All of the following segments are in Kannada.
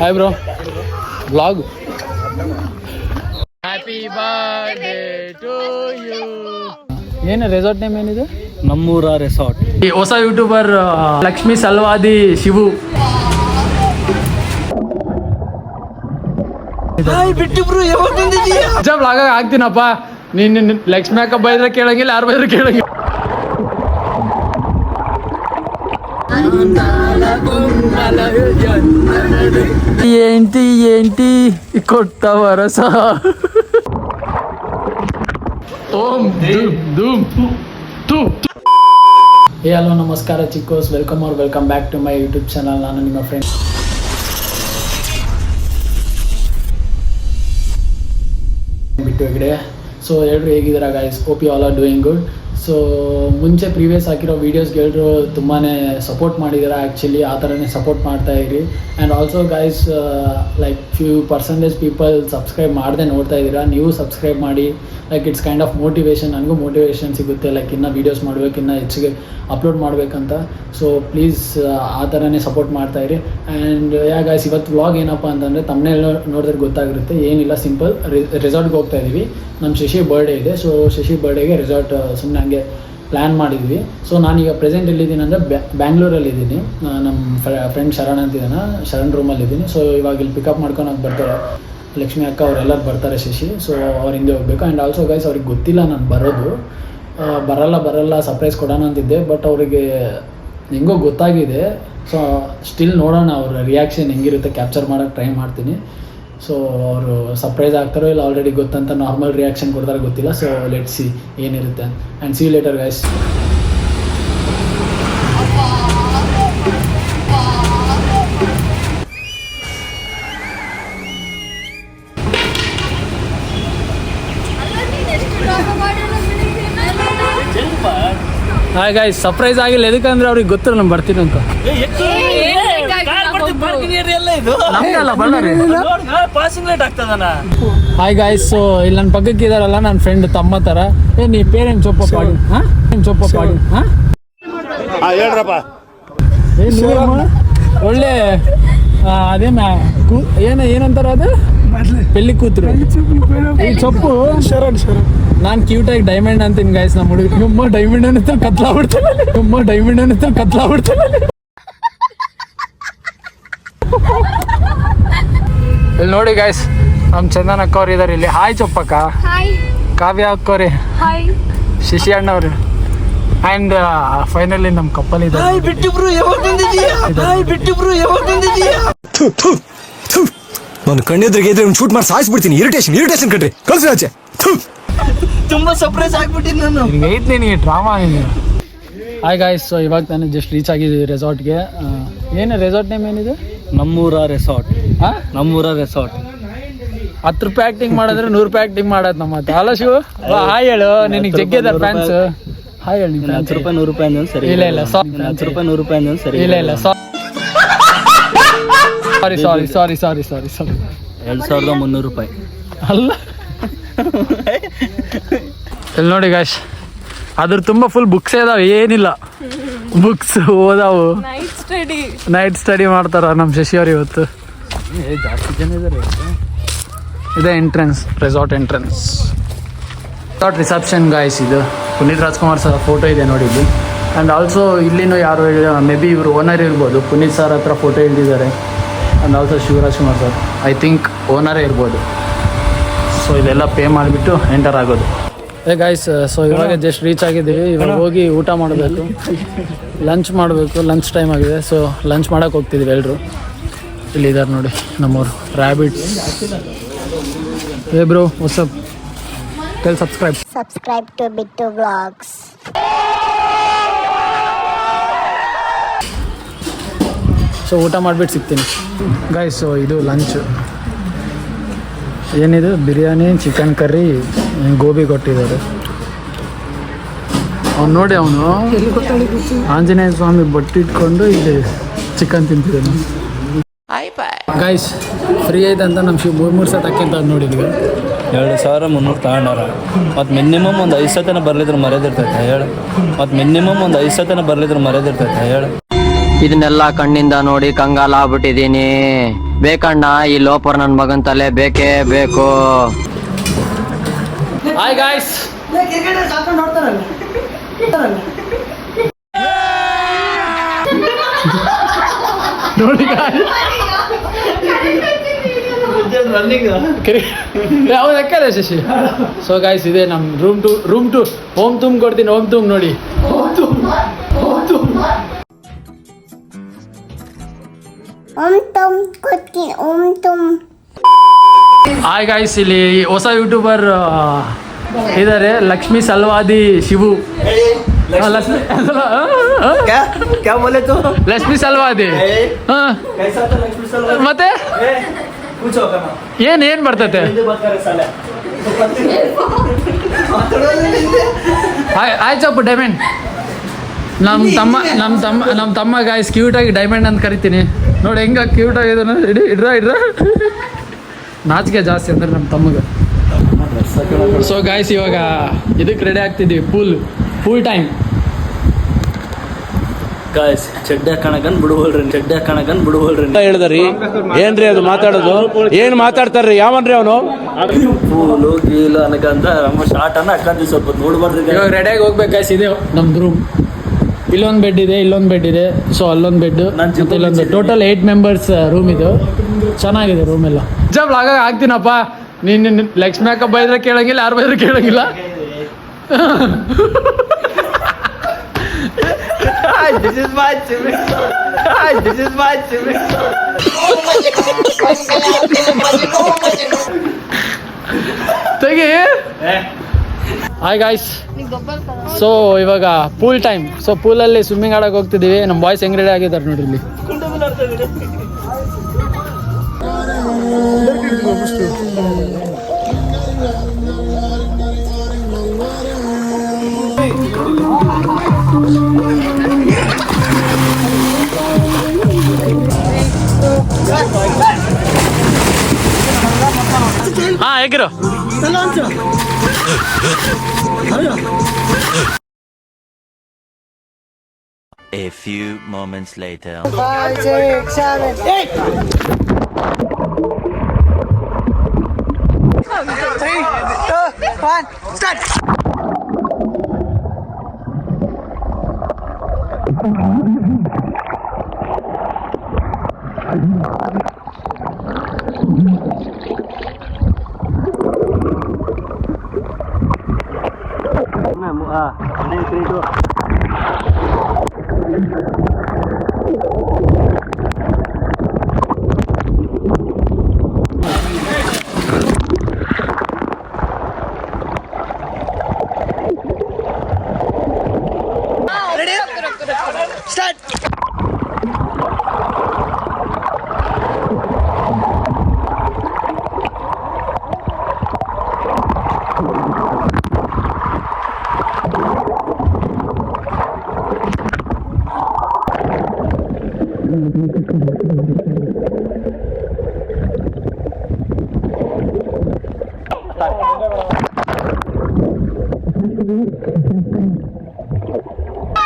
Hi bro vlog happy birthday to you ಏನು ರೆಸಾರ್ಟ್ ನೇಮ್ ಏನಿದೆ? ನಮ್ಮೂರ ರೆಸಾರ್ಟ್ ಈ ಹೊಸ ಯೂಟ್ಯೂಬರ್ ಲಕ್ಷ್ಮಿ ಸಲ್ವಾದಿ ಶಿವು. ನಿಜ ಬ್ಲಾಗ ಆಗ್ತೀನಪ್ಪ ನೀನು ಲಕ್ಷ್ಮಿ ಅಕ್ಕ ಬೈದ್ರೆ ಕೇಳಂಗಿಲ್ಲ ಯಾರು ಬೈದ್ರೆ ಕೇಳಂಗಿಲ್ಲ. ఏంటి ఏంటి కొత్త వరస ಓಂ ಧೂಮ್ ಧೂಮ್ ತು ಏ ಹಲೋ ನಮಸ್ಕಾರ ಚಿಕ್ಕೋಸ್ welcome R welcome back to my YouTube channel ನಾನು ನಿಮ್ಮ ಫ್ರೆಂಡ್ ಬಿಟ್ಟು ಹೆಗಡೆ ಸೊ ಎಲ್ಲರೂ ಹೇಗಿದ್ದೀರಾ guys hope you all are doing good so ಮುಂಚೆ ಪ್ರೀವಿಯಸ್ ಹಾಕಿರೋ ವೀಡಿಯೋಸ್ಗೆ ಎಲ್ಲರೂ ತುಂಬಾ ಸಪೋರ್ಟ್ ಮಾಡಿದ್ದಾರೆ ಆ್ಯಕ್ಚುಲಿ ಆ ಥರನೇ ಸಪೋರ್ಟ್ ಮಾಡ್ತಾ ಇರಿ. And also guys like few percentage people subscribe ಮಾಡದೆ ನೋಡ್ತಾ ಇದ್ದೀರಾ, ನೀವು ಸಬ್ಸ್ಕ್ರೈಬ್ ಮಾಡಿ. Like it's kind of motivation ನನಗೂ ಮೋಟಿವೇಶನ್ ಸಿಗುತ್ತೆ ಲೈಕ್ ಇನ್ನೂ ವೀಡಿಯೋಸ್ ಮಾಡಬೇಕು, ಇನ್ನೂ ಹೆಚ್ಚಿಗೆ ಅಪ್ಲೋಡ್ ಮಾಡಬೇಕಂತ. ಸೊ ಪ್ಲೀಸ್ ಆ ಥರನೇ ಸಪೋರ್ಟ್ ಮಾಡ್ತಾ ಇರಿ. ಆ್ಯಂಡ್ ಯಾ ಗಾಯ್ಸ್ ಇವತ್ತು ವ್ಲಾಗ್ ಏನಪ್ಪ ಅಂತಂದರೆ ತಮ್ಮನೇ ನೋಡಿದ್ರೆ ಗೊತ್ತಾಗಿರುತ್ತೆ. ಏನಿಲ್ಲ ಸಿಂಪಲ್ ರೆಸಾರ್ಟ್ಗೆ ಹೋಗ್ತಾ ಇದ್ದೀವಿ ನಮ್ಮ ಶಶಿ ಬರ್ಡೇ ಇದೆ. ಸೊ ಶಶಿ ಬರ್ಡೇಗೆ ರೆಸಾರ್ಟ್ ಸುಮ್ಮನೆ ಹಂಗೆ ಪ್ಲ್ಯಾನ್ ಮಾಡಿದ್ವಿ. ಸೊ ನಾನೀಗ ಪ್ರೆಸೆಂಟ್ ಎಲ್ಲಿದ್ದೀನಿ ಅಂದರೆ ಬ್ಯಾಂಗ್ಳೂರಲ್ಲಿ ಇದ್ದೀನಿ ನಮ್ಮ ಫ್ರೆಂಡ್ ಶರಣ್ ಅಂತಿದ್ದಾನೆ ಶರಣ್ ರೂಮಲ್ಲಿದ್ದೀನಿ ಸೊ ಇವಾಗ ಇಲ್ಲಿ ಪಿಕಪ್ ಮಾಡ್ಕೊಂಡು ಬರ್ತಾರೆ. ಲಕ್ಷ್ಮಿ ಅಕ್ಕ ಅವರೆಲ್ಲರೂ ಬರ್ತಾರೆ ಶಶಿ. ಸೊ ಅವ್ರ ಹಿಂದೆ ಹೋಗ್ಬೇಕು. ಆ್ಯಂಡ್ ಆಲ್ಸೋ ಗೈಸ್ ಅವ್ರಿಗೆ ಗೊತ್ತಿಲ್ಲ ನಾನು ಬರೋದು. ಬರಲ್ಲ ಬರಲ್ಲ ಸರ್ಪ್ರೈಸ್ ಕೊಡೋಣ ಅಂತಿದ್ದೆ. ಬಟ್ ಅವರಿಗೆ ಹೆಂಗೋ ಗೊತ್ತಾಗಿದೆ. ಸೊ ಸ್ಟಿಲ್ ನೋಡೋಣ ಅವ್ರ ರಿಯಾಕ್ಷನ್ ಹೆಂಗಿರುತ್ತೆ. ಕ್ಯಾಪ್ಚರ್ ಮಾಡೋಕ್ಕೆ ಟ್ರೈ ಮಾಡ್ತೀನಿ. ಸೊ ಅವರು ಸರ್ಪ್ರೈಸ್ ಆಗ್ತಾರೋ ಇಲ್ಲ ಆಲ್ರೆಡಿ ಗೊತ್ತಂತ ನಾರ್ಮಲ್ ರಿಯಾಕ್ಷನ್ ಕೊಡ್ತಾರೆ ಗೊತ್ತಿಲ್ಲ. ಸೊ ಲೆಟ್ ಸಿ ಏನಿರುತ್ತೆ. And see later guys hi guys surprise ಆಗಿಲ್ಲ. ಎದಕ್ಕಂದ್ರೆ ಅವ್ರಿಗೆ ಗೊತ್ತಿಲ್ಲ ನಾನು ಬರ್ತೀನಿ ಅಂತ. ಹಾಯ್ ಗಾಯ್ಸ್ ಇಲ್ಲಿ ನನ್ನ ಪಕ್ಕಕ್ಕೆ ಇದಾರಲ್ಲ ನನ್ನ ಫ್ರೆಂಡ್ ತಮ್ಮ ತರ. ಏ ನೀ ಪೇರೆಂಟ್ ಚೊಪ್ಪ ಪಾಡಿ. ಹಾ? ಏನು ಚೊಪ್ಪ ಪಾಡಿ. ಹಾಂ? ಹೇಳ್ರಪ್ಪ? ಒಳ್ಳೆ ಅದೇ ಅದೇನ ಕೂ ಏನ ಏನಂತಾರ ಅದು? ಪೆಳ್ಳಿ ಕೂತ್ರು. ಈ ಚೊಪ್ಪು? ಶರಣ್ ಶರಣ್. ನಾನು ಕ್ಯೂಟಾಗಿ ಡೈಮಂಡ್ ಅಂತೀನಿ ಗಾಯ್ಸ್ ನಮ್ಮ ಹುಡುಗ ನಿಮ್ಮ ಡೈಮಂಡ್ ಅನ್ನತ್ತ ಕತ್ಲಾಗ್ಬಿಡ್ತಾನೆ. ನಿಮ್ಮ ಡೈಮಂಡ್ ಅನ್ನತ್ತ ಕತ್ಲಾಗ್ಬಿಡ್ತಾನೆ. ಇಲ್ಲಿ ನೋಡಿ ಗಾಯ್ಸ್ ನಮ್ಮ ಚಂದನ್ ಅಕ್ಕ ಅವ್ರು ಇದಾರೆ ಇಲ್ಲಿ. ಹಾಯ್ ಚೊಪ್ಪಕ್ಕ. ಹಾಯ್ ಕಾವ್ಯ ಅಕ್ಕವ್ರಿ. ಹಾಯ್ ಶಿಶಿ ಅಣ್ಣ ಅವರೇ ಆ್ಯಂಡ್ ಫೈನಲಿ ನಮ್ಮ ಕಪ್ಪಲ್ ಇದ್ರು. ನಾನು ಕಣ್ಣೆದ್ರಿಗೆ ಇದ್ರೆ ಶೂಟ್ ಮಾಡಿ ಸಾಯಿಸ್ಬಿಡ್ತೀನಿ ಇರಿಟೇಷನ್ ಇರಿಟೇಷನ್ ಕಣ್ರಿ. ಕಳ್ಸಿ ಆಚೆ. ತುಂಬಾ ಸರ್ಪ್ರೈಸ್ ಆಗ್ಬಿಟ್ಟಿನಿ ನಾನು. ನಿನ್ಗೆ ಐತ್ ನಿನಗೆ ಡ್ರಾಮಾ ಹಾಯ್ ಗಾಯ್ಸ್ ಸೊ ಇವಾಗ ನಾನು ಜಸ್ಟ್ ರೀಚ್ ಆಗಿದ್ದೀವಿ ರೆಸಾರ್ಟ್ಗೆ ಏನು ರೆಸಾರ್ಟ್ ನೇಮ್ ಏನಿದೆ? ನಮ್ಮೂರ ರೆಸಾರ್ಟ್ ಹಾಂ? ನಮ್ಮೂರ ರೆಸಾರ್ಟ್ ಹತ್ತು ರೂಪಾಯಿ ಆಕ್ಟಿಂಗ್ ಮಾಡಿದ್ರೆ ನೂರು ರೂಪಾಯಿ ಆಕ್ಟಿಂಗ್ ಮಾಡೋದು ನಮ್ಮ ಹತ್ರ. ಅಲ್ಲ ಶಿವು? ಹಾಯ್ ಹೇಳು. ನಿನಗೆ ಜಗ್ಗಿದಾರ ಫ್ಯಾನ್ಸ್ ಹಾಯ್ ಹೇಳಿ ಹತ್ತು ರೂಪಾಯಿ ನೂರು ರೂಪಾಯಿ ಅಂದ್ರೆ ಸರಿ ಇಲ್ಲ, ಇಲ್ಲ. ಹತ್ತು ರೂಪಾಯಿ ನೂರು ರೂಪಾಯಿ ಅಂದ್ರೆ ಸರಿ ಇಲ್ಲ ಇಲ್ಲ. ಸಾರಿ ಸಾರಿ ಸಾರಿ ಸಾರಿ ಸಾರಿ ಸಾರಿ ಎರಡು ಸಾವಿರದ ಮುನ್ನೂರು ರೂಪಾಯಿ. ಅಲ್ಲ. ಇಲ್ಲಿ ನೋಡಿ ಗಾಶ್ ಅದ್ರ ತುಂಬ ಫುಲ್ ಬುಕ್ಸ್ ಇದಾವೆ. ಏನಿಲ್ಲ. ಬುಕ್ಸ್ ಓದಾವು. ಸ್ಟಡಿ ನೈಟ್ ಸ್ಟಡಿ ಮಾಡ್ತಾರ ನಮ್ಮ ಶಶಿ ಅವ್ರು ಇವತ್ತು. ಏ, ಜಾಸ್ತಿ ಜನ ಇದಾರೆ ಇದೆ entrance resort entrance resort reception guys ಇದು. ಪುನೀತ್ ರಾಜ್ಕುಮಾರ್ ಸರ್ ಫೋಟೋ ಇದೆ ನೋಡಿ ಇಲ್ಲಿ. ಆ್ಯಂಡ್ ಆಲ್ಸೋ ಇಲ್ಲಿನೂ ಯಾರು ಮೇ ಬಿ ಇವರು ಓನರ್ ಇರ್ಬೋದು. ಪುನೀತ್ ಸರ್ ಹತ್ರ ಫೋಟೋ ಹಿಡಿದಿದ್ದಾರೆ and also Shivaraj Kumar sir. I think ಓನರೇ ಇರ್ಬೋದು. ಸೊ ಇದೆಲ್ಲ ಪೇ ಮಾಡಿಬಿಟ್ಟು ಎಂಟರ್ ಆಗೋದು. ಏ ಗಾಯ್ಸ್ ಸೊ ಇವಾಗ ಜಸ್ಟ್ ರೀಚ್ ಆಗಿದ್ದೀವಿ. ಇವಾಗ ಹೋಗಿ ಊಟ ಮಾಡಬೇಕು. ಲಂಚ್ ಮಾಡಬೇಕು. ಲಂಚ್ ಟೈಮ್ ಆಗಿದೆ. ಸೊ ಲಂಚ್ ಮಾಡೋಕೆ ಹೋಗ್ತಿದ್ದೀವಿ ಎಲ್ಲರೂ ಇಲ್ಲಿದ್ದಾರೆ ನೋಡಿ ನಮ್ಮವರು. Rabbits hey bro whatsapp tell subscribe subscribe. To Bittu Vlogs. So ಊಟ ಮಾಡಿಬಿಟ್ಟು ಸಿಗ್ತೀನಿ. ಗಾಯ್ಸ್ ಸೊ ಇದು ಲಂಚ್ ಏನಿದು? ಬಿರಿಯಾನಿ ಚಿಕನ್ ಕರಿ ಗೋಬಿ ಕೊಟ್ಟಿದ್ದಾರೆ. ಅವ್ನು ನೋಡಿ ಅವನು. ಆಂಜನೇಯ ಸ್ವಾಮಿ ಬಟ್ಟಿಟ್ಕೊಂಡು ಇಲ್ಲಿ ಚಿಕನ್ ತಿಂತಿದ್ದಾನೆ. ಗೈಸ್ ಫ್ರೀ ಐತೆ ಅಂತ ನಮ್ಮ ಶಿವ ಮೂರು ಮೂರು ಸತ್ ಅಕ್ಕಿಂತ ನೋಡಿದ್ವಿ. ಎರಡು ಸಾವಿರ ಮುನ್ನೂರು ತಗೊಂಡಾರ ಮತ್ತು ಮಿನಿಮಮ್ ಒಂದು ಐದು ಸತನ ಬರ್ಲಿದ್ರೆ ಮರ್ಯಾದಿರ್ತೈತೆ, ಹೇಳು. ಮತ್ತು ಮಿನಿಮಮ್ ಒಂದು ಐದು ಸತನ ಬರ್ಲಿದ್ರೆ ಮರ್ಯಾದಿರ್ತೈತೆ, ಹೇಳು. ಇದನ್ನೆಲ್ಲ ಕಣ್ಣಿಂದ ನೋಡಿ ಕಂಗಾಲ ಆಗ್ಬಿಟ್ಟಿದೀನಿ ಬೇಕಣ್ಣ ಈ ಲೋಪರ್ ನನ್ ಮಗನ್ ತಲೆ ಬೇಕೇ ಬೇಕು. ಹಾಯ್ ಗಾಯ್ಸ್ ನೋಡಿ ಶಶಿ? ಸೊ ಗಾಯ್ಸ್ ಇದೆ ನಮ್ಮ room to room to home ತುಂಬ ಕೊಡ್ತೀನಿ ಹೋಮ್ ತುಂಬ ನೋಡಿ ಹೋಮ್ ತುಂಬ ಹಾಯ್ ಗಾಯ್ಸ್ ಇಲ್ಲಿ ಹೊಸ ಯೂಟ್ಯೂಬರ್ ಇದ್ದಾರೆ ಲಕ್ಷ್ಮಿ ಸಲ್ವಾದಿ ಶಿವು. ಲಕ್ಷ್ಮಿ ಸಲ್ವಾದಿ. ಮತ್ತೆ? ಏನ್ ಏನ್ ಬರ್ತೈತೆ? ಹಾಯ್ ಬರ್ತಾರೆ ಸಾಲೆ. ಆಯ್ ಆಯ್ತಪ್ಪ ಡೈಮಂಡ್ ನಮ್ಮ ತಮ್ಮ ನಮ್ಮ ತಮ್ಮ ನಮ್ಮ ತಮ್ಮ ಗಾಯ್ಸ್ ಕ್ಯೂಟಾಗಿ ಡೈಮಂಡ್ ಅಂತ ಕರಿತೀನಿ. ನೋಡಿ ಹೆಂಗ ಕ್ಯೂಟ್ ಆಗಿದ್ದಾನೆ ಇಡಿ ಇಡ್ರ ಇಡ್ರ. ನಾಚಿಕೆ ಜಾಸ್ತಿ ಅಂದ್ರೆ ನಮ್ಮ ತಮ್ಮಗೆ. ಸೊ ಗಾಯ್ಸ್ ಇವಾಗ ಇದಕ್ಕೆ ರೆಡಿ ಆಗ್ತಿದ್ದೀವಿ ಫುಲ್ ಫುಲ್ ಟೈಮ್ ಗಾಯ್ಸ್ ಚಡ್ಡ ಕಣಕನ್ ಬಿಡುವಲ್ರಿ ಚಡ್ಡ ಕಣಕನ್ ಬಿಡುವಲ್ರಿ. ಹೇಳಿದ್ರಿ? ಏನ್ರಿ ಅದು ಮಾತಾಡೋದು? ಏನ್ ಮಾತಾಡ್ತಾರ್ರಿ? ಯಾವನ್ರಿ ಅವನು? ಫುಲ್ ಗೀಲು ಅನ್ಕಂತ ನಮ್ಮ ಶಾರ್ಟ್ ಅನ್ನ ಹಾಕಂತೀವಿ ಸ್ವಲ್ಪ ನೋಡ್ಬಾರ್ದು ಇವಾಗ ರೆಡಿಯಾಗಿ ಹೋಗ್ಬೇಕು ಗಾಯ್ಸ್ ಇದೆ ನಮ್ದು ರೂಮ್ ಇಲ್ಲೊಂದು ಬೆಡ್ ಇದೆ ಇಲ್ಲೊಂದು ಬೆಡ್ ಇದೆ. ಸೊ ಅಲ್ಲೊಂದು ಬೆಡ್ ಮತ್ತೆ ಇಲ್ಲೊಂದು ಟೋಟಲ್ ಏಯ್ಟ್ ಮೆಂಬರ್ಸ್ ರೂಮ್ ಇದು. ಚೆನ್ನಾಗಿದೆ ರೂಮ್ ಎಲ್ಲ. ಜಬ್ ಆಗ ಆಗ್ತೀನಪ್ಪ. ನೀನು ಲಕ್ಷ್ಮಿ ಅಕ್ಕ ಬೈದ್ರೆ ಕೇಳಂಗಿಲ್ಲ ಯಾರು ಬೈದ್ರೆ ಕೇಳಂಗಿಲ್ಲ? ಚಿಮಿ ದಿಸ್ ಇಸ್ ಮೈ ಚಿಮಿ ತೆಗಿ. ಹಾಯ್ ಗಾಯ್ಸ್ ಸೊ ಇವಾಗ ಪೂಲ್ ಟೈಮ್ ಸೊ ಪೂಲಲ್ಲಿ ಸ್ವಿಮ್ಮಿಂಗ್ ಆಡಕ್ಕೆ ಹೋಗ್ತಿದ್ದೀವಿ. ನಮ್ಮ ಬಾಯ್ಸ್ ಹೆಂಗ್ ರೆಡಿ ಆಗಿದ್ದಾರೆ ನೋಡ್ರಿ ಇಲ್ಲಿ? ಹಾ ಹೇಗಿರೋ? A few moments later. Five, six, seven, eight. Three, two, one, start. Ah, hindi, 3-2.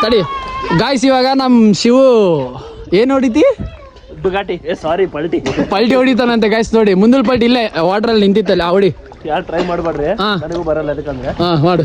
ತಡಿ. ಗಾಯ್ಸ್ ಇವಾಗ ನಮ್ಮ ಶಿವು ಏನು ಹೊಡಿತಿ? ಬುಗಾಟಿ ಏ ಸಾರಿ ಪಲ್ಟಿ. ಪಲ್ಟಿ ಹೊಡಿತಾನಂತೆ ಗಾಯ್ಸ್ ನೋಡಿ ಮುಂದಲ್ ಪಲ್ಟಿ ಇಲ್ಲೇ ವಾಟ್ರಲ್ಲಿ ನಿಂತಿತ್ತಲ್ಲ ಆ ಹೊಡಿ. ಯಾರು ಟ್ರೈ ಮಾಡ್ಬಾಡ್ರಿ? ಹಾ. ನನಗೂ ಬರಲ್ಲ ಅದಕ್ಕಂದ್ರೆ. ಹಾ ಮಾಡು.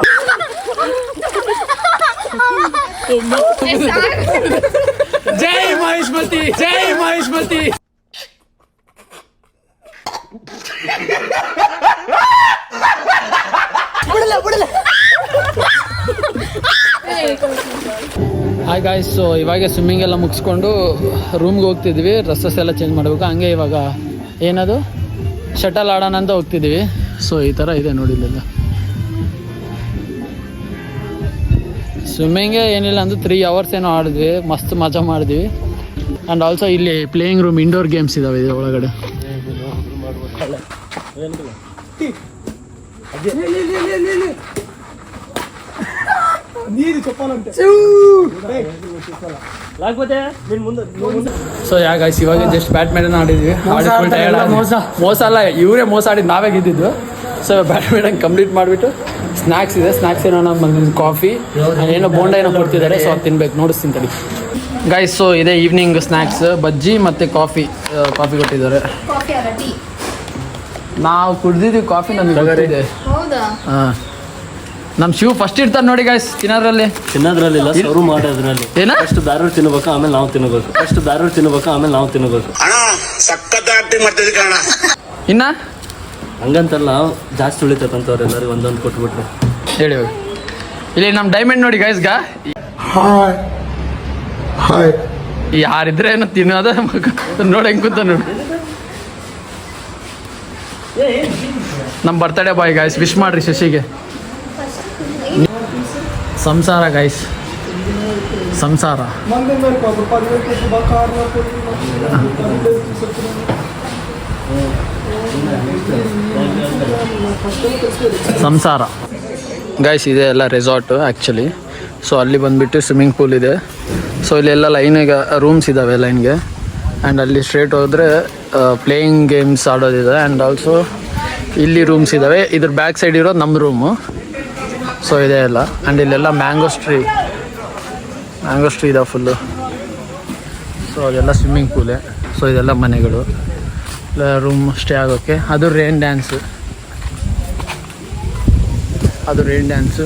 ಜೈ ಮಹೇಶ್ಮತಿ ಜೈ ಮಹೇಶ್ಮತಿ. ಹಾಯ್ ಗಾಯ್ಸ್ ಸೊ ಇವಾಗೆ ಸ್ವಿಮ್ಮಿಂಗ್ ಎಲ್ಲ ಮುಗಿಸ್ಕೊಂಡು ರೂಮ್ಗೆ ಹೋಗ್ತಿದ್ವಿ. ಡ್ರೆಸ್ಸಸ್ ಎಲ್ಲ ಚೇಂಜ್ ಮಾಡಬೇಕು. ಹಂಗೆ ಇವಾಗ ಏನದು? ಶಟಲ್ ಆಡೋಣ ಅಂತ ಹೋಗ್ತಿದ್ವಿ ಸೊ ಈ ಥರ ಇದೆ ನೋಡಿ ಸ್ವಿಮ್ಮಿಂಗೇ ಏನಿಲ್ಲ ಅಂದ್ರೆ ತ್ರೀ ಅವರ್ಸ್ ಏನೋ ಆಡಿದ್ವಿ ಮಸ್ತ್ ಮಜಾ ಮಾಡಿದ್ವಿ. ಆ್ಯಂಡ್ ಆಲ್ಸೋ ಇಲ್ಲಿ ಪ್ಲೇಯಿಂಗ್ ರೂಮ್ ಇಂಡೋರ್ ಗೇಮ್ಸ್ ಇದಾವೆ ಇದು ಒಳಗಡೆ. ಸೊ ಯಾ ಗಾಯ್ಸ್ ಇವಾಗ ಜಸ್ಟ್ ಬ್ಯಾಡ್ಮಿಂಟನ್ ಆಡಿದ್ವಿ. ಮೋಸ ಮೋಸ. ಅಲ್ಲ ಇವರೇ ಮೋಸ ಆಡಿದ್ ನಾವೇ ಗೆದ್ದಿದ್ದು. ಸೊ ಬ್ಯಾಡ್ಮಿಂಟನ್ ಕಂಪ್ಲೀಟ್ ಮಾಡಿಬಿಟ್ಟು ಸ್ನ್ಯಾಕ್ಸ್ ಇದೆ ಸ್ನ್ಯಾಕ್ಸ್ ಏನೋ ನಮ್ಮ ಕಾಫಿ ಏನೋ ಬೋಂಡ ಏನೋ ಕೊಡ್ತಿದ್ದಾರೆ ಸೊ ಅದು ತಿನ್ಬೇಕು. ನೋಡಿಸ್ತೀನಿ ತಡಿ. ಗೈಸ್ ಸೊ ಇದೆ ಈವ್ನಿಂಗ್ ಸ್ನ್ಯಾಕ್ಸ್ ಬಜ್ಜಿ ಮತ್ತು ಕಾಫಿ ಕಾಫಿ ಕೊಟ್ಟಿದ್ದಾರೆ. ನಾವು ಕುಡ್ದಿದ್ದೀವಿ ಕಾಫಿ ನಮ್ಗೆ ಇದೆ ಹೌದಾ? ಹಾಂ. ನಮ್ಮ ಶಿವ ಫಸ್ಟ್ ಇರ್ತಾರೆ ನೋಡಿ ಗೈಸ್ ತಿನ್ನೋದ್ರಲ್ಲಿ. ಇಲ್ಲ ಶುರು ಮಾಡೋದ್ರಲ್ಲಿ. ಏನ? ಫಸ್ಟ್ ದಾರೂರು ತಿನ್ಬೇಕು ಆಮೇಲೆ ನಾವು ತಿನ್ನಬೇಕು ಫಸ್ಟ್ ದಾರೂರು ತಿನ್ಬೇಕು ಆಮೇಲೆ ನಾವು ತಿನ್ನಬೇಕು ಇನ್ನ? ಹಂಗಂತಲ್ಲ ಜಾಸ್ತಿ ಉಳಿತೈತಂತವ್ರು ಎಲ್ಲರಿಗೂ ಒಂದೊಂದು ಕೊಟ್ಬಿಟ್ರೆ. ಹೇಳಿ ಹೋಗಿ. ಇಲ್ಲಿ ನಮ್ಮ ಡೈಮಂಡ್ ನೋಡಿ ಗೈಸ್ಗ ಯಾರಿದ್ರೆ ಏನೋ ತಿನ್ನೋದ ನೋಡಿ ಹೆಂಗ್ ಕೂತ ನೋಡಿ. ನಮ್ಮ ಬರ್ತಡೇ ಬಾಯ್ ಗಾಯ್ಸ್ ವಿಶ್ ಮಾಡ್ರಿ ಶಶಿಗೆ. ಸಂಸಾರ ಗಾಯ್ಸ್ ಸಂಸಾರ. ಸಂಸಾರ. ಗೈಸ್ ಇದೆ ಎಲ್ಲ ರೆಸಾರ್ಟು ಆ್ಯಕ್ಚುಲಿ ಸೊ ಅಲ್ಲಿ ಬಂದುಬಿಟ್ಟು ಸ್ವಿಮ್ಮಿಂಗ್ ಪೂಲ್ ಇದೆ. ಸೊ ಇಲ್ಲೆಲ್ಲ ಲೈನಿಗೆ ರೂಮ್ಸ್ ಇದ್ದಾವೆ ಲೈನ್ಗೆ ಆ್ಯಂಡ್ ಅಲ್ಲಿ ಸ್ಟ್ರೇಟ್ ಹೋದರೆ ಪ್ಲೇಯಿಂಗ್ ಗೇಮ್ಸ್ ಆಡೋದಿದೆ. ಆ್ಯಂಡ್ ಆಲ್ಸೋ ಇಲ್ಲಿ ರೂಮ್ಸ್ ಇದ್ದಾವೆ ಇದ್ರ ಬ್ಯಾಕ್ ಸೈಡ್ ಇರೋದು ನಮ್ಮ ರೂಮು ಸೊ ಇದೆ ಎಲ್ಲ. ಆ್ಯಂಡ್ ಇಲ್ಲೆಲ್ಲ ಮ್ಯಾಂಗೋ ಟ್ರೀ ಮ್ಯಾಂಗೋ ಟ್ರೀ ಇದೆ ಫುಲ್ಲು ಸೊ ಅದೆಲ್ಲ ಸ್ವಿಮ್ಮಿಂಗ್ ಪೂಲೇ ಸೊ ಇದೆಲ್ಲ ಮನೆಗಳು. ರೂಮ್ ಸ್ಟೇ ಆಗೋಕ್ಕೆ ಅದು ರೈನ್ ಡ್ಯಾನ್ಸು ಅದು ರೈನ್ ಡ್ಯಾನ್ಸು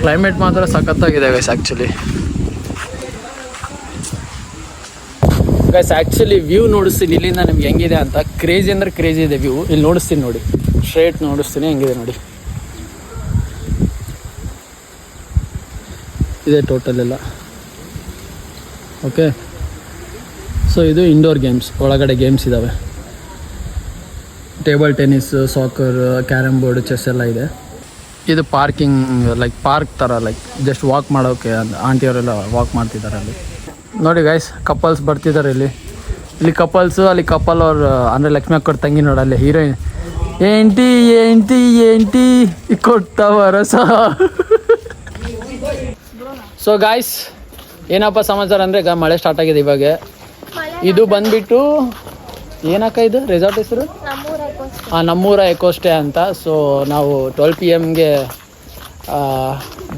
ಕ್ಲೈಮೇಟ್ ಮಾತ್ರ ಸಖತ್ತಾಗಿದೆ guys actually guys actually view ನೋಡಿಸ್ತೀನಿ. ಇಲ್ಲಿಂದ ನಿಮ್ಗೆ ಹೆಂಗಿದೆ ಅಂತ. ಕ್ರೇಜಿ ಅಂದರೆ ಕ್ರೇಜಿ ಇದೆ ವ್ಯೂ ಇಲ್ಲಿ ನೋಡಿಸ್ತೀನಿ ನೋಡಿ. ಸ್ಟ್ರೇಟ್ ನೋಡಿಸ್ತೀನಿ, ಹೆಂಗಿದೆ ನೋಡಿ. ಇದೆ ಟೋಟಲ್ ಎಲ್ಲ. ಓಕೆ ಸೊ ಇದು ಇಂಡೋರ್ ಗೇಮ್ಸ್ ಒಳಗಡೆ ಗೇಮ್ಸ್ ಇದ್ದಾವೆ table tennis soccer carrom board chess ಎಲ್ಲ ಇದೆ ಇದು ಪಾರ್ಕಿಂಗ್ ಲೈಕ್ ಪಾರ್ಕ್ ಥರ ಲೈಕ್ ಜಸ್ಟ್ ವಾಕ್ ಮಾಡೋಕ್ಕೆ ಆಂಟಿಯವರೆಲ್ಲ ವಾಕ್ ಮಾಡ್ತಿದ್ದಾರೆ ಅಲ್ಲಿ ನೋಡಿ ಗೈಸ್ ಕಪಲ್ಸ್ ಬರ್ತಿದ್ದಾರೆ ಇಲ್ಲಿ ಇಲ್ಲಿ ಕಪಲ್ಸು ಅಲ್ಲಿ ಕಪಲ್ ಅವ್ರು ಅಂದರೆ ಲಕ್ಷ್ಮಿ ಅಕ್ಕವ್ರ ತಂಗಿ ನೋಡಿ ಅಲ್ಲಿ ಹೀರೋಯಿನ್ ఏంటి ఏంటి ఏంటి ಕೊಟ್ಟವರಸ ಸೊ ಗಾಯ್ಸ್ ಏನಪ್ಪ ಸಮಾಚಾರ ಅಂದರೆ ಈಗ ಮಳೆ ಸ್ಟಾರ್ಟ್ ಆಗಿದೆ ಇವಾಗ ಇದು ಬಂದ್ಬಿಟ್ಟು ಏನಕ್ಕ ಇದು ರೆಸಾರ್ಟ್ ಹೆಸರು ಹಾಂ ನಮ್ಮೂರ ಎಕೋಸ್ಟೇ ಅಂತ. ಸೊ ನಾವು ಟ್ವೆಲ್ ಪಿ ಎಮ್ಗೆ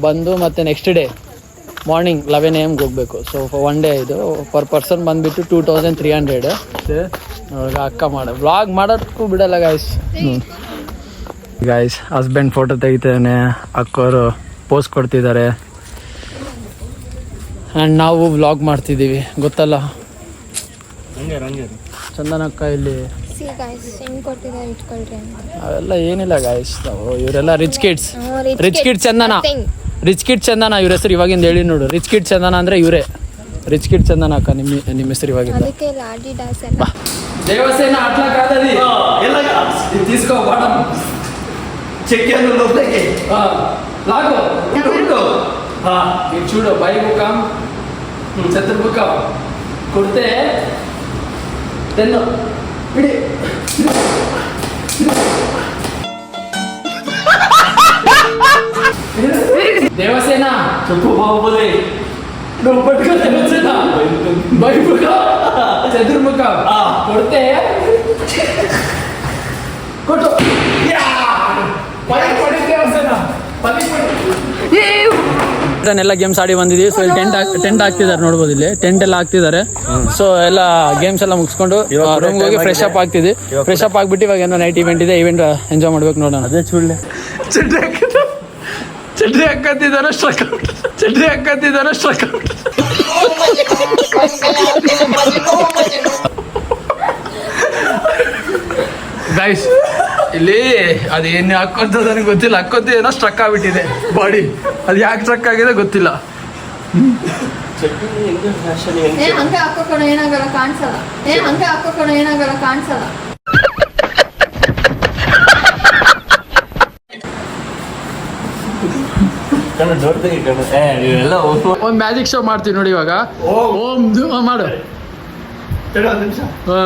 ಬಂದು ಮತ್ತು next day morning eleven A ಎಮ್ಗೆ ಹೋಗಬೇಕು. ಸೊ ಒನ್ ಡೇ ಇದು. ಪರ್ ಪರ್ಸನ್ ಬಂದುಬಿಟ್ಟು ಟೂ ತೌಸಂಡ್ ತ್ರೀ ಹಂಡ್ರೆಡ್ ಇವಾಗ ಅಕ್ಕ ಮಾಡೋ ವ್ಲಾಗ್ ಮಾಡೋಕ್ಕೂ ಬಿಡಲ್ಲ ಗಾಯ್ಸ್ ಗಾಯ್ಸ್ ಹಸ್ಬೆಂಡ್ ಫೋಟೋ ತೆಗಿತೇನೆ. ಅಕ್ಕವರು ಪೋಸ್ ಕೊಡ್ತಿದ್ದಾರೆ. ಆ್ಯಂಡ್ ನಾವು ವ್ಲಾಗ್ ಮಾಡ್ತಿದ್ದೀವಿ. ಗೊತ್ತಲ್ಲ? ಚಂದನಕ್ಕ ಹಂಗೆ. ಚಂದನ ಅಕ್ಕ ಇಲ್ಲಿ ಸಿ ಗಾಯ್ಸ್ ಹೆಂಗ್ ಕೊಟ್ಟಿದ್ದಾರೆ ಇಟ್ಕೊಳ್ರಿ ಅಂತ. ಅವೆಲ್ಲ ಏನಿಲ್ಲ ಗಾಯ್ಸ್ ನಾವು ಇವರೆಲ್ಲ rich kids rich kids. Kids Chandana. Rich kid Chandana ಇವ್ರ ಹೆಸರು ಇವಾಗಿಂದ ಹೇಳಿ ನೋಡು. ರಿಚ್ ಕಿಡ್ ಚಂದನ ಅಂದ್ರೆ ಇವರೇ. ರಿಚ್ ಕಿಡ್ ಚಂದನ ಅಕ್ಕ ನಿಮ್ಮ ನಿಮ್ಮ ಹೆಸರು ಇವಾಗಿಂದ. ಅದಕ್ಕೆ ಲಾಡಿ ಡಾಸ್ ಎಲ್ಲ. ದೇವಸ್ಥಾನ ಆಟ್ಲಕ್ಕಾದದಿ ಎಲ್ಲ ತೀಸ್ಕೋ ಬಾಡಮ್ ಚೆಕ್ಕಿಯನ್ನು ಲೋಪಕ್ಕೆ. ಲಾಗು. ಉಂಟು ಉಂಟು. ಹಾ. ಇದು ಚೂಡು ಬೈ ಬುಕ್ಕಂ ಚತುರ್ಬುಕ್ಕಂ ಕೊಡ್ತೆ. ತೆನ್ನು देवसेना. भाऊ बोले. डोपटकर देवसेना बैमुखा चतुर्मुखा? पडते? कुठं? पडे पडे देवसेना. पडे पडे ಎಲ್ಲ ಗೇಮ್ಸ್ ಆಡಿ ಬಂದಿದ್ದೀವಿ ಸೊ ಇಲ್ಲಿ ಟೆಂಟ್ ಟೆಂಟ್ ಹಾಕ್ತಿದ್ದಾರೆ ನೋಡ್ಬೋದು ಇಲ್ಲಿ. ಟೆಂಟ್ ಎಲ್ಲ ಹಾಕ್ತಿದ್ದಾರೆ ಸೊ ಎಲ್ಲ ಗೇಮ್ಸ್ ಎಲ್ಲ ಮುಗಿಸ್ಕೊಂಡು ರೂಮ್ ಹೋಗಿ ಫ್ರೆಶ್ ಅಪ್ ಆಗ್ತಿದ್ವಿ. ಫ್ರೆಶ್ ಅಪ್ ಆಗ್ಬಿಟ್ಟು ಇವಾಗ ಏನೋ ನೈಟ್ ಇವೆಂಟ್ ಇದೆ ಇವೆಂಟ್ ಎಂಜಾಯ್ ಮಾಡ್ಬೇಕು ನೋಡೋಣ. ಅದೇ ಚುಳ್ಳೆ ಚಡ್ಡಿ ಹಾಕತ್ತಿದ್ದಾರೆ ಸ್ಟ್ರಕ್ ಚಡ್ಡಿ ಹಾಕತ್ತಿದ್ದಾರೆ ಸ್ಟ್ರಕ್ ಗೈಸ್ ಇಲ್ಲಿ ಅದೇನು ಹಾಕೊಂತ ನನಗೆ ಗೊತ್ತಿಲ್ಲ. ಹಾಕೊಂತ ಏನೋ ಸ್ಟ್ರಕ್ ಆಗ್ಬಿಟ್ಟಿದೆ. ಬಾಡಿ ಅದು ಯಾಕೆ ಸ್ಟ್ರಕ್ ಆಗಿದೆ ಗೊತ್ತಿಲ್ಲ. ಏ ಹಂಗೆ ಹಾಕೋಕೊಣ ಏನಾಗಲ್ಲ ಕಾಣಿಸಲ್ಲ. ಏ ಹಂಗೆ ಹಾಕೋಕೊಣ ಏನಾಗಲ್ಲ ಕಾಣಿಸಲ್ಲ. ದೊಡ್ಡದಾಗಿ ಕಾಣುತ್ತೆ ಇವೆಲ್ಲ ಒಂದು ಮ್ಯಾಜಿಕ್ ಶೋ ಮಾಡ್ತೀವಿ ನೋಡಿ ಇವಾಗ. ಓಂ. ಮಾಡು. ಹಾ.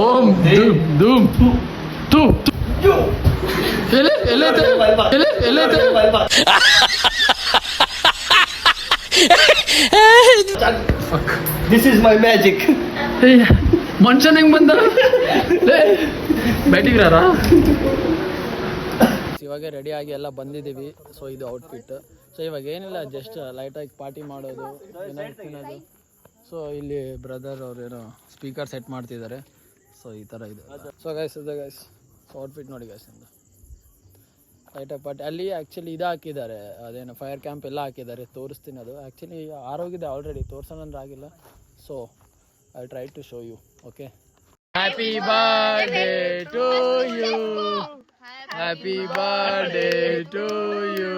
ಓಂ ಧೂಮ್ ಧೂಮ್ ತೂ ತೂ. ಎಲ್ಲಿ ಎಲ್ಲೈತೆ ಎಲ್ಲಿ ಎಲ್ಲೈತೆ ದಿಸ್ ಇಸ್ ಮೈ ಮ್ಯಾಜಿಕ್ ಮನುಷ್ಯನ ಹೆಂಗ್ ಬಂದ ಬ್ಯಾಟಿಗ್ರಾರ ಇವಾಗ ರೆಡಿ ಆಗಿ ಎಲ್ಲ ಬಂದಿದ್ದೀವಿ ಸೊ ಇದು ಔಟ್ಫಿಟ್ ಸೊ ಇವಾಗ ಏನಿಲ್ಲ ಜಸ್ಟ್ ಲೈಟಾಗಿ ಪಾರ್ಟಿ ಮಾಡೋದು ಏನಾದ್ರು ತಿನ್ನೋದು ಸೊ ಇಲ್ಲಿ ಬ್ರದರ್ ಅವ್ರೇನೋ ಸ್ಪೀಕರ್ ಸೆಟ್ ಮಾಡ್ತಿದ್ದಾರೆ ಸೊ ಈ ಥರ ಇದೆ ಸೊ ಗೈಸ್ ಇದೆ ಗೈಸ್ ಸೊ ಔಟ್ಫಿಟ್ ನೋಡಿ ಗೈಸ್ ಅಂತ ರೈಟ್ ಬಟ್ ಅಲ್ಲಿ ಆ್ಯಕ್ಚುಲಿ ಇದು ಹಾಕಿದ್ದಾರೆ. ಅದೇನು ಫೈರ್ ಕ್ಯಾಂಪ್ ಎಲ್ಲ ಹಾಕಿದ್ದಾರೆ. ತೋರಿಸ್ತೀನಿ ಅದು. ಆ್ಯಕ್ಚುಲಿ ಇದೆ ಆಲ್ರೆಡಿ ತೋರಿಸೋಣ ಅಂದ್ರೆ ಆಗಿಲ್ಲ. So I try to show you okay happy birthday to you happy birthday to you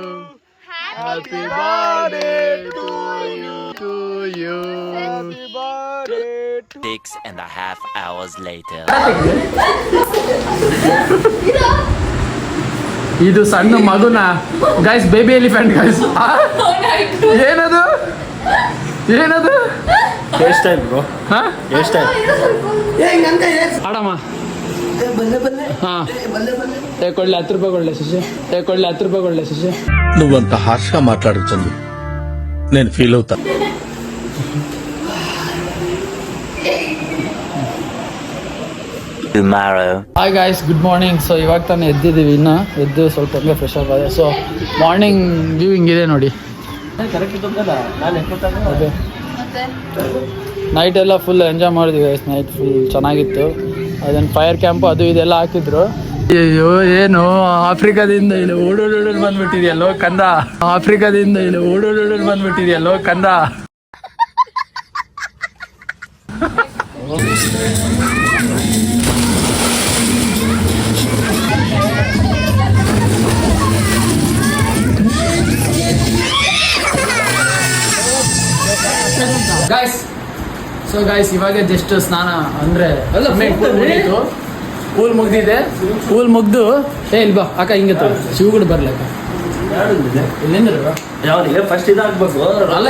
happy birthday to you to you Six and a half hours later. ಇದು ಸಣ್ಣ ಮಗುನ ಗೈಸ್ ಬೇಬಿ ಎಲಿಫೆಂಟ್ ಗೈಸ್ ಏನದು ಏನದು ಹೇರ್ ಸ್ಟೈಲ್ ಬ್ರೋ ಹಾ ಹೇರ್ ಸ್ಟೈಲ್ ಆಡಮ್ಮ ಹಾ ಏ ಕೊಡ್ಲಿ ಹತ್ತು ರೂಪಾಯಿ ಕೊಡ್ಲೆ ಶಶಿ ಏ ಕೊಡ್ಲಿ ಹತ್ತು ರೂಪಾಯಿ ಕೊಡ್ಲೆ ಶಶಿ నువ్వంత హార్ష్గా మాట్లాడు చందు నేను ఫీల్ అవుతా Tomorrow. Hi guys good morning so ಇವಾಗ ತಾನೇ ಎದ್ದಿದ್ದೀವಿ ಇನ್ನು. ಎದ್ದು ಸ್ವಲ್ಪ ಹಂಗೆ ಫ್ರೆಶ್ ಅಪ್ ಆಗಿದೆ ಸೊ ಮಾರ್ನಿಂಗ್ ವ್ಯೂ ಇದೆ ನೋಡಿ. ಅದೇ. ನೈಟ್ ಎಲ್ಲ ಫುಲ್ ಎಂಜಾಯ್ ಮಾಡಿದ್ವಿ ಗೈಸ್ ನೈಟ್ ಫುಲ್ ಚೆನ್ನಾಗಿತ್ತು. ಅದನ್ನು ಫೈರ್ ಕ್ಯಾಂಪು ಅದು ಇದೆಲ್ಲ ಹಾಕಿದ್ರು. ಅಯ್ಯೋ ಏನು? ಆಫ್ರಿಕಾದಿಂದ ಇಲ್ಲಿ ಓಡೋಡೋಡ್ ಬಂದ್ಬಿಟ್ಟಿದೆಯಲ್ಲೋ ಕಂದ? ಆಫ್ರಿಕಾದಿಂದ ಇಲ್ಲಿ ಓಡೋಡೋಡ್ ಬಂದ್ಬಿಟ್ಟಿದೆಯಲ್ಲೋ ಕಂದ? ಸೊ ಗಾಯ್ಸ್ ಇವಾಗ ಜಸ್ಟ್ ಸ್ನಾನ ಅಂದ್ರೆ ಮುಗೀತು. ಕೂಲ್ ಮುಗ್ದಿದೆ. ಕೂಲ್ ಮುಗ್ದು. ಏ ಇಲ್ಲಿ ಬಾ ಅಕ್ಕ ಹಿಂಗೆ ತಗೋ. ಕೂಡ ಬರ್ಲಕ್ಕ ಫಸ್ಟ್ ಇದಾಗ್ಬೇಕು ಅಲ್ಲ,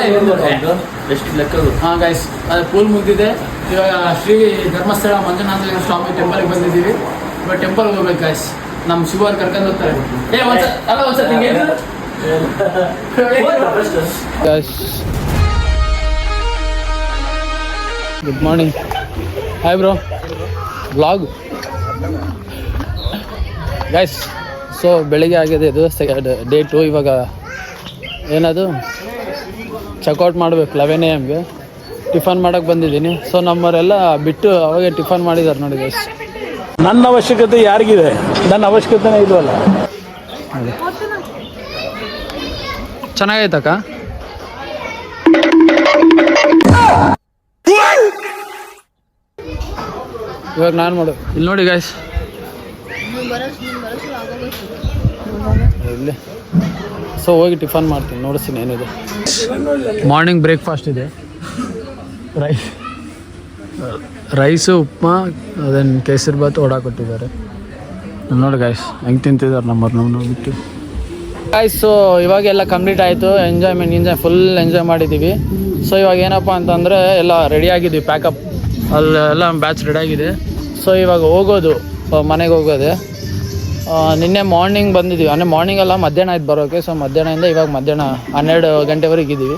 ಎಷ್ಟು ಲೆಕ್ಕ ಹಾಂ ಗಾಯ್ಸ್ ಅದು ಪೂಲ್ ಮುಗ್ದಿದೆ. ಇವಾಗ ಶ್ರೀ ಧರ್ಮಸ್ಥಳ ಮಂಜುನಾಥ ಸ್ವಾಮಿ ಟೆಂಪಲ್ಗೆ ಬಂದಿದ್ದೀವಿ. ಇವಾಗ ಟೆಂಪಲ್ ಹೋಗ್ಬೇಕು ಗಾಯ್ಸ್ ನಮ್ಮ ಶಿವಾರ್ ಕರ್ಕೊಂಡು ಹೋಗ್ತಾರೆ. ಏ ಒಂದ್ಸ ಅಲ್ಲ ಒಂದ್ಸತಿ ಹಿಂಗೆ. Guys good morning hi bro vlog guys so ಬೆಳಿಗ್ಗೆ ಆಗಿದೆ ಇದು ಡೇ ಟು ಇವಾಗ ಏನದು? ಚೆಕ್ಔಟ್ ಮಾಡಬೇಕು ಲೆವೆನ್ ಎ ಎಮ್ಗೆ ಟಿಫನ್ ಮಾಡೋಕ್ಕೆ ಬಂದಿದ್ದೀನಿ. ಸೊ ನಮ್ಮವರೆಲ್ಲ ಬಿಟ್ಟು ಅವಾಗೆ ಟಿಫನ್ ಮಾಡಿದ್ದಾರೆ ನೋಡಿ ಗೈಸ್ ನನ್ನ ಅವಶ್ಯಕತೆ ಯಾರಿಗಿದೆ? ನನ್ನ ಅವಶ್ಯಕತೆನೇ ಇಲ್ವಲ್ಲ? ಚೆನ್ನಾಗೈತಕ್ಕ? ಇವಾಗ ನಾನು ಮಾಡು ಇಲ್ಲಿ ನೋಡಿ ಗಾಯ್ಸ್ ಇಲ್ಲಿ. ಸೊ ಹೋಗಿ ಟಿಫನ್ ಮಾಡ್ತೀನಿ ನೋಡಿಸ್ತೀನಿ ಏನಿದೆ. ಮಾರ್ನಿಂಗ್ ಬ್ರೇಕ್ಫಾಸ್ಟ್ ಇದೆ. ರೈಸ್ ರೈಸು ಉಪ್ಮಾ ಅದೇನು ಕೇಸರಿ ಬಾತ್ ಓಡಾ ಕೊಟ್ಟಿದ್ದಾರೆ. ನೋಡಿ ಗಾಯ್ಸ್ ಹೆಂಗೆ ತಿಂತಿದ್ದಾರೆ ನಮ್ಮವ್ರು ನಾವು ನೋಡ್ಬಿಟ್ಟು ಗಾಯ್ಸ್ ಸೊ ಇವಾಗೆಲ್ಲ ಕಂಪ್ಲೀಟ್ ಆಯಿತು. ಎಂಜಾಯ್ಮೆಂಟ್ ಎಂಜಾಯ್ ಫುಲ್ ಎಂಜಾಯ್ ಮಾಡಿದ್ದೀವಿ ಸೊ ಇವಾಗ ಏನಪ್ಪ ಅಂತಂದರೆ ಎಲ್ಲ ರೆಡಿ ಆಗಿದ್ದೀವಿ ಪ್ಯಾಕಪ್ ಅಲ್ಲೆಲ್ಲ ಬ್ಯಾಚ್ ರೆಡಿ ಆಗಿದೆ. ಸೊ ಇವಾಗ ಹೋಗೋದು ಮನೆಗೆ ಹೋಗೋದೆ. ನಿನ್ನೆ ಮಾರ್ನಿಂಗ್ ಬಂದಿದ್ದೀವಿ ಅಂದರೆ ಮಾರ್ನಿಂಗ್ ಅಲ್ಲ ಮಧ್ಯಾಹ್ನ ಆಯ್ತು ಬರೋಕ್ಕೆ ಸೊ ಮಧ್ಯಾಹ್ನದಿಂದ ಇವಾಗ ಮಧ್ಯಾಹ್ನ ಹನ್ನೆರಡು ಗಂಟೆವರೆಗೆ ಇದ್ದೀವಿ.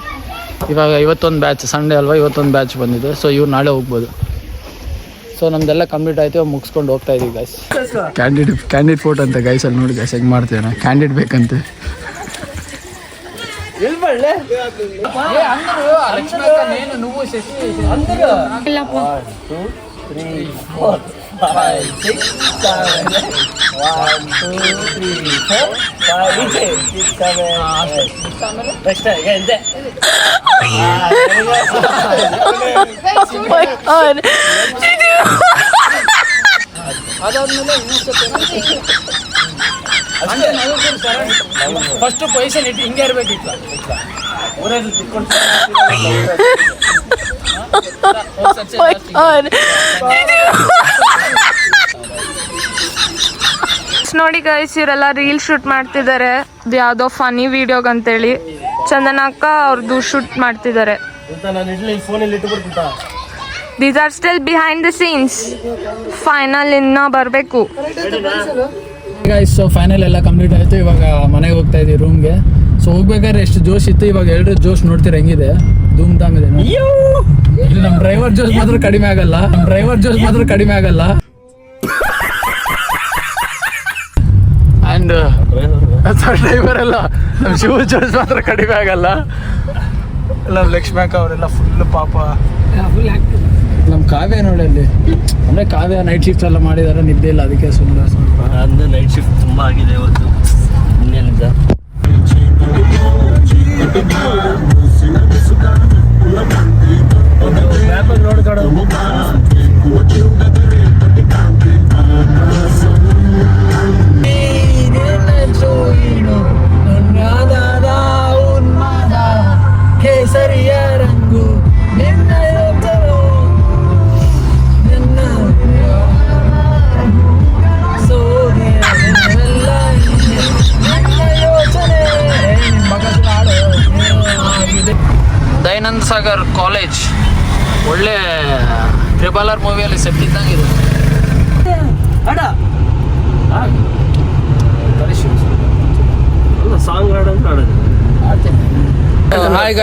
ಇವಾಗ ಇವತ್ತೊಂದು ಬ್ಯಾಚ್ ಸಂಡೇ ಅಲ್ವಾ ಇವತ್ತೊಂದು ಬ್ಯಾಚ್ ಬಂದಿದೆ. ಸೊ ಇವ್ರು ನಾಳೆ ಹೋಗ್ಬೋದು. ಸೊ ನಮ್ದೆಲ್ಲ ಕಂಪ್ಲೀಟ್ ಆಯ್ತು. ಮುಗಿಸ್ಕೊಂಡು ಹೋಗ್ತಾ ಇದೀವಿ ಗೈಸ್ ಕ್ಯಾಂಡಿಡೇಟ್ ಕ್ಯಾಂಡಿಡೇಟ್ ಫೋಟೋ ಅಂತ ಗೈಸಲ್ಲಿ ನೋಡಿ ಗೈಸ್ ಹೆಂಗೆ ಮಾಡ್ತೇವೆ ಕ್ಯಾಂಡಿಡೇಟ್ ಬೇಕಂತೆ. నిలబడలే ఏ అందరూ లక్ష్మి అక్క నేను నువ్వు శశి అందరూ one two three four five six seven one two three four five six seven next ఇక అంతే అದಾದ್ಮೇಲೆ ಇನ್ನೊಂದು ಸ್ವಲ್ಪ ಫಸ್ಟ್ ಪೊಸಿಷನ್ ಇಟ್ಟು ಹಿಂಗೆ ಇರ್ಬೇಕಿತ್ತು. ನೋಡಿ ಗೈಸ್ ಇವರೆಲ್ಲ ರೀಲ್ ಶೂಟ್ ಮಾಡ್ತಿದ್ದಾರೆ. ಇದು ಯಾವುದೋ ಫನಿ ವಿಡಿಯೋಗೆ ಅಂತೇಳಿ. ಚಂದನ ಅಕ್ಕ ಅವ್ರದ್ದು ಶೂಟ್ ಮಾಡ್ತಿದ್ದಾರೆ. These are still behind the scenes final ಇನ್ನ ಬರಬೇಕು. ಗೈಸ್ ಸೊ ಫೈನಲ್ ಎಲ್ಲ ಕಂಪ್ಲೀಟ್ ಆಯಿತು. ಇವಾಗ ಮನೆಗೆ ಹೋಗ್ತಾ ಇದ್ದೀವಿ ರೂಮ್ಗೆ ಸೊ ಹೋಗ್ಬೇಕಾದ್ರೆ ಎಷ್ಟು ಜೋಶ್ ಇತ್ತು? ಇವಾಗ ಎಲ್ಲರೂ ಜೋಶ್ ನೋಡ್ತೀರ? ಹೆಂಗಿದೆ? ಧೂಮ್ ಧಾಮ್ ಇದೆ. ಇಲ್ಲಿ ನಮ್ಮ ಡ್ರೈವರ್ ಜೋಶ್ ಮಾತ್ರ ಕಡಿಮೆ ಆಗಲ್ಲ. ನಮ್ಮ ಡ್ರೈವರ್ ಜೋಶ್ ಮಾತ್ರ ಕಡಿಮೆ ಆಗಲ್ಲ. ಅಂಡ್ ಡ್ರೈವರ್ ಎಲ್ಲ ನಮ್ಮ ಶಿವ ಜೋಶ್ ಮಾತ್ರ ಕಡಿಮೆ ಆಗಲ್ಲ. ಎಲ್ಲ ಲಕ್ಷ್ಮಿ ಅಕ್ಕ ಅವರೆಲ್ಲ ಫುಲ್ ಪಾಪ. ನಮ್ಮ ಕಾವ್ಯ ನೋಡಿ ಅಲ್ಲಿ ಅಂದ್ರೆ ಕಾವ್ಯ ನೈಟ್ ಶಿಫ್ಟ್ ಎಲ್ಲ ಮಾಡಿದಾರೆ, ನಿದ್ದೆ ಇಲ್ಲ, ಅದಕ್ಕೆ ಸುಮ್ಮನೆ ಸ್ವಲ್ಪ. ಅಂದ್ರೆ ನೈಟ್ ಶಿಫ್ಟ್ ತುಂಬಾ ಆಗಿದೆ ಇವತ್ತು. ಇನ್ನೇನಿದೆ?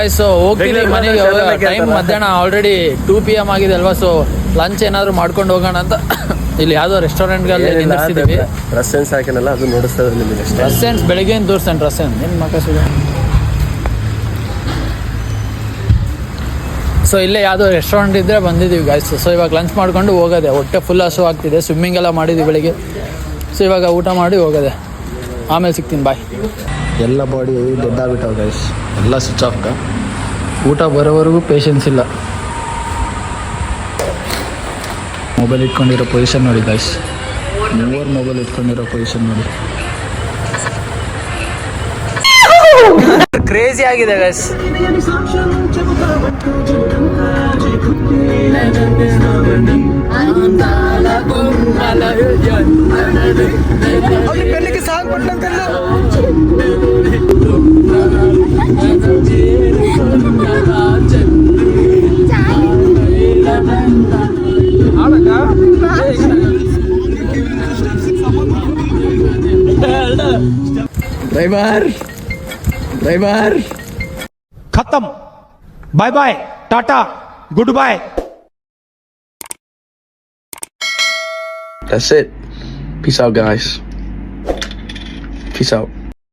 ಗಾಯ್ಸ್ ಹೋಗ್ತೀನಿ ಮನೆಗೆ ಟೈಮ್ ಮಧ್ಯಾಹ್ನ ಆಲ್ರೆಡಿ ಟೂ ಪಿ ಎಂ ಆಗಿದೆ ಅಲ್ವಾ ಸೊ ಲಂಚ್ ಏನಾದ್ರು ಮಾಡ್ಕೊಂಡು ಹೋಗೋಣ ಅಂತ. ಇಲ್ಲಿ ಯಾವ್ದೋ ನಿಲ್ಲಿಸ್ತಿದ್ದೀವಿ ರಸೆನ್ಸ್ ಹಾಕಿನಲ್ಲ ಅದು ನೋಡಿಸ್ತಾ ನಿಮಗೆ ರಸ್ಸೆನ್ಸ್ ಬೆಳಿಗ್ಗೆ ತೋರಿಸ್ತೇನೆ ರಸೆನ್ ಏನು ಸೊ ಇಲ್ಲೇ ಯಾವುದೋ ರೆಸ್ಟೋರೆಂಟ್ ಇದ್ರೆ ಬಂದಿದ್ದೀವಿ ಗಾಯ್ಸ್ ಸೊ ಇವಾಗ ಲಂಚ್ ಮಾಡ್ಕೊಂಡು ಹೋಗೋದೆ ಹೊಟ್ಟೆ ಫುಲ್ ಹಸು ಆಗ್ತಿದೆ ಸ್ವಿಮ್ಮಿಂಗ್ ಎಲ್ಲ ಮಾಡಿದ್ವಿ ಬೆಳಿಗ್ಗೆ. ಸೊ ಇವಾಗ ಊಟ ಮಾಡಿ ಹೋಗೋದೆ. ಆಮೇಲೆ ಸಿಗ್ತೀನಿ ಬಾಯ್ ಎಲ್ಲ ಬಾಡಿ ಡೆಡ್ ಆಗ್ಬಿಟ್ಟವು ಗೈಸ್ ಎಲ್ಲ ಸ್ವಿಚ್ ಆಫ್ ಊಟ ಬರೋವರೆಗೂ ಪೇಷನ್ಸ್ ಇಲ್ಲ ಮೊಬೈಲ್ ಇಟ್ಕೊಂಡಿರೋ ಪೊಸಿಷನ್ ನೋಡಿ ಗೈಸ್ ಮೂವರು ಮೊಬೈಲ್ ಇಟ್ಕೊಂಡಿರೋ ಪೊಸಿಷನ್ ನೋಡಿ ಕ್ರೇಜಿ ಆಗಿದೆ ಗೈಸ್ ড্রাইভার ড্রাইভার খতম bye bye tata good bye That's it. Peace out, guys. Peace out.